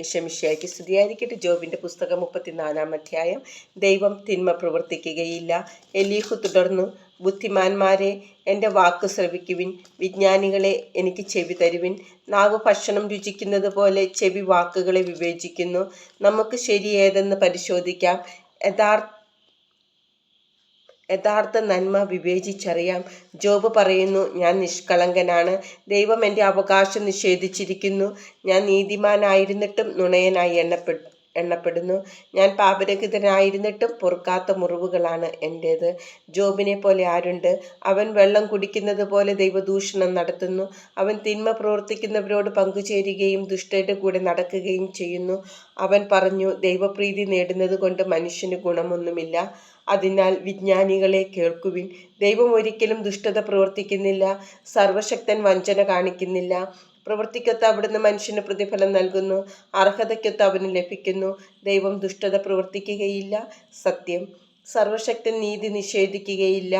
യശമിഷയ്ക്ക് സ്തുതിയായിരിക്കട്ടെ. ജോബിന്റെ പുസ്തകം മുപ്പത്തിനാലാം അധ്യായം. ദൈവം തിന്മ പ്രവർത്തിക്കുകയില്ല. എലീഹു തുടർന്നു ബുദ്ധിമാന്മാരെ എന്റെ വാക്ക് ശ്രവിക്കുവിൻ. വിജ്ഞാനികളെ എനിക്ക് ചെവി തരുവിൻ. നാവ് ഭക്ഷണം രുചിക്കുന്നത് പോലെ ചെവി വാക്കുകളെ വിവേചിക്കുന്നു. നമുക്ക് ശരിയേതെന്ന് പരിശോധിക്കാം. യഥാർത്ഥ യഥാർത്ഥ നന്മ വിവേചിച്ചറിയാം. ജോബ് പറയുന്നു ഞാൻ നിഷ്കളങ്കനാണ്. ദൈവം എന്റെ അവകാശം നിഷേധിച്ചിരിക്കുന്നു. ഞാൻ നീതിമാനായിരുന്നിട്ടും നുണയനായി എണ്ണപ്പെട്ടു. എണ്ണപ്പെടുന്നു. ഞാൻ പാപരഹിതനായിരുന്നിട്ടും പൊറുക്കാത്ത മുറിവുകളാണ് എന്റേത് ജോബിനെ പോലെ ആരുണ്ട്? അവൻ വെള്ളം കുടിക്കുന്നത് പോലെ ദൈവദൂഷണം നടത്തുന്നു. അവൻ തിന്മ പ്രവർത്തിക്കുന്നവരോട് പങ്കുചേരുകയും ദുഷ്ടരുടെ കൂടെ നടക്കുകയും ചെയ്യുന്നു. അവൻ പറഞ്ഞു ദൈവപ്രീതി നേടുന്നത് കൊണ്ട് മനുഷ്യന് ഗുണമൊന്നുമില്ല. അതിനാൽ വിജ്ഞാനികളെ കേൾക്കുവിൻ. ദൈവം ഒരിക്കലും ദുഷ്ടത പ്രവർത്തിക്കുന്നില്ല. സർവശക്തൻ വഞ്ചന കാണിക്കുന്നില്ല. പ്രവൃത്തിക്കൊത്ത് അവിടുന്ന് മനുഷ്യന് പ്രതിഫലം നൽകുന്നു. അർഹതയ്ക്കൊത്ത് അവന് ലഭിക്കുന്നു. ദൈവം ദുഷ്ടത പ്രവർത്തിക്കുകയില്ല. സത്യം. സർവശക്തൻ നീതി നിഷേധിക്കുകയില്ല.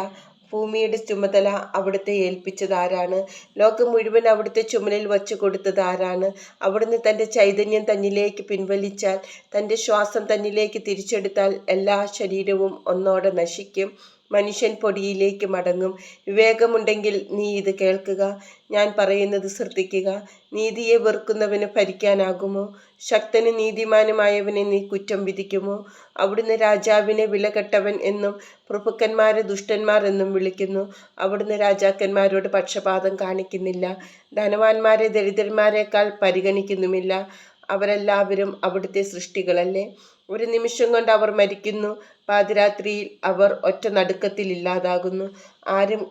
ഭൂമിയുടെ ചുമതല അവിടുത്തെ ഏൽപ്പിച്ചത് ആരാണ്? ലോകം മുഴുവൻ അവിടുത്തെ ചുമലിൽ വച്ചു കൊടുത്തത് ആരാണ്? അവിടുന്ന് തന്റെ ചൈതന്യം തന്നിലേക്ക് പിൻവലിച്ചാൽ തന്റെ ശ്വാസം തന്നിലേക്ക് തിരിച്ചെടുത്താൽ എല്ലാ ശരീരവും ഒന്നോടെ നശിക്കും. മനുഷ്യൻ പൊടിയിലേക്ക് മടങ്ങും. വിവേകമുണ്ടെങ്കിൽ നീ ഇത് കേൾക്കുക. ഞാൻ പറയുന്നത് ശ്രദ്ധിക്കുക. നീതിയെ വെറുക്കുന്നവന് ഭരിക്കാനാകുമോ? ശക്തന് നീതിമാനുമായവനെ നീ കുറ്റം വിധിക്കുമോ? അവിടുന്ന് രാജാവിനെ വിലകെട്ടവൻ എന്നും പ്രഭുക്കന്മാരെ ദുഷ്ടന്മാർ എന്നും വിളിക്കുന്നു. അവിടുന്ന് രാജാക്കന്മാരോട് പക്ഷപാതം കാണിക്കുന്നില്ല. ധനവാന്മാരെ ദരിദ്രന്മാരെക്കാൾ പരിഗണിക്കുന്നുമില്ല. അവരെല്ലാവരും അവിടുത്തെ സൃഷ്ടികളല്ലേ? ഒരു നിമിഷം കൊണ്ട് അവർ മരിക്കുന്നു. പാതിരാത്രിയിൽ അവർ ഒറ്റ നടുക്കത്തിൽ ഇല്ലാതാകുന്നു. ആരും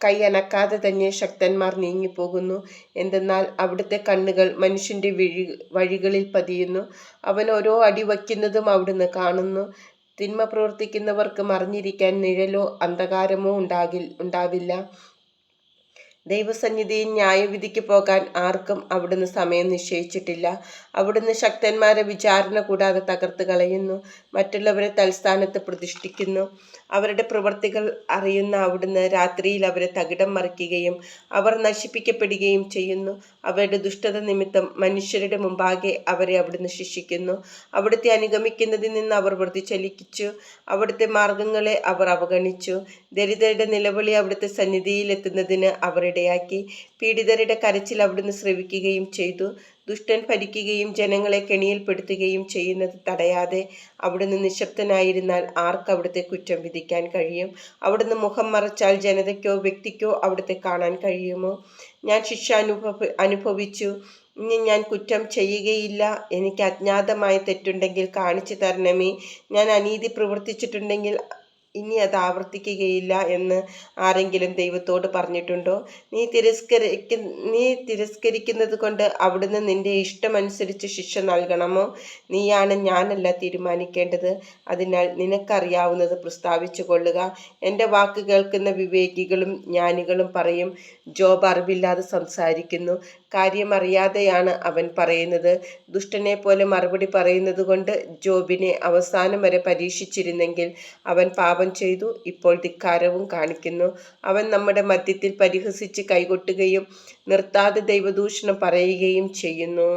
കൈയനക്കാതെ തന്നെ ശക്തന്മാർ നീങ്ങിപ്പോകുന്നു. എന്തെന്നാൽ അവിടുത്തെ കണ്ണുകൾ മനുഷ്യന്റെ വിഴി വഴികളിൽ പതിയുന്നു. അവൻ ഓരോ അടി വയ്ക്കുന്നതും അവിടുന്ന് കാണുന്നു. തിന്മ പ്രവർത്തിക്കുന്നവർക്ക് മറിഞ്ഞിരിക്കാൻ നിഴലോ അന്ധകാരമോ ഉണ്ടാകിൽ ഉണ്ടാവില്ല. ദൈവസന്നിധിയിൽ ന്യായവിധിക്ക് പോകാൻ ആർക്കും അവിടുന്ന് സമയം നിശ്ചയിച്ചിട്ടില്ല. അവിടുന്ന് ശക്തന്മാരെ വിചാരണ കൂടാതെ തകർത്ത് കളയുന്നു. മറ്റുള്ളവരെ തൽസ്ഥാനത്ത് പ്രതിഷ്ഠിക്കുന്നു. അവരുടെ പ്രവൃത്തികൾ അറിയുന്ന അവിടുന്ന് രാത്രിയിൽ അവരെ തകിടം മറിക്കുകയും അവർ നശിപ്പിക്കപ്പെടുകയും ചെയ്യുന്നു. അവരുടെ ദുഷ്ടത നിമിത്തം മനുഷ്യരുടെ മുമ്പാകെ അവരെ അവിടുന്ന് ശിക്ഷിക്കുന്നു. അവിടുത്തെ അനുഗമിക്കുന്നതിൽ നിന്ന് അവർ വൃതിചലിക്കിച്ചു അവിടുത്തെ മാർഗങ്ങളെ അവർ അവഗണിച്ചു. ദരിദ്രരുടെ നിലവിളി അവിടുത്തെ സന്നിധിയിൽ എത്തുന്നതിന് അവർ ഇടയാക്കി. പീഡിതരുടെ കരച്ചിൽ അവിടുന്ന് ശ്രവിക്കുകയും ചെയ്തു. ദുഷ്ടൻ ഭരിക്കുകയും ജനങ്ങളെ കെണിയിൽപ്പെടുത്തുകയും ചെയ്യുന്നത് തടയാതെ അവിടുന്ന് നിശബ്ദനായിരുന്നാൽ ആർക്ക് അവിടുത്തെ കുറ്റം വിധിക്കാൻ കഴിയും? അവിടുന്ന് മുഖം മറച്ചാൽ ജനതയ്ക്കോ വ്യക്തിക്കോ അവിടുത്തെ കാണാൻ കഴിയുമോ? ഞാൻ ശിക്ഷ അനുഭവ അനുഭവിച്ചു. ഇനി ഞാൻ കുറ്റം ചെയ്യുകയില്ല. എനിക്ക് അജ്ഞാതമായ തെറ്റുണ്ടെങ്കിൽ കാണിച്ചു തരണമേ. ഞാൻ അനീതി പ്രവർത്തിച്ചിട്ടുണ്ടെങ്കിൽ ഇനി അത് ആവർത്തിക്കുകയില്ല എന്ന് ആരെങ്കിലും ദൈവത്തോട് പറഞ്ഞിട്ടുണ്ടോ? നീ തിരസ്കരിക്ക നീ തിരസ്കരിക്കുന്നത് കൊണ്ട് അവിടുന്ന് നിന്റെ ഇഷ്ടമനുസരിച്ച് ശിക്ഷ നൽകണമോ? നീയാണ് ഞാനല്ല തീരുമാനിക്കേണ്ടത്. അതിനാൽ നിനക്കറിയാവുന്നത് പ്രസ്താവിച്ചു കൊള്ളുക. എന്റെ വാക്ക് കേൾക്കുന്ന വിവേകികളും ജ്ഞാനികളും പറയും ജോബ് അറിവില്ലാതെ സംസാരിക്കുന്നു. കാര്യമറിയാതെയാണ് അവൻ പറയുന്നത്. ദുഷ്ടനെ പോലെ മറുപടി പറയുന്നത് കൊണ്ട് ജോബിനെ അവസാനം വരെ പരീക്ഷിച്ചിരുന്നെങ്കിൽ അവൻ പാപം ചെയ്തു. ഇപ്പോൾ ധിക്കാരവും കാണിക്കുന്നു. അവൻ നമ്മുടെ മധ്യത്തിൽ പരിഹസിച്ച് കൈകൊട്ടുകയും നിർത്താതെ ദൈവദൂഷണം പറയുകയും ചെയ്യുന്നു.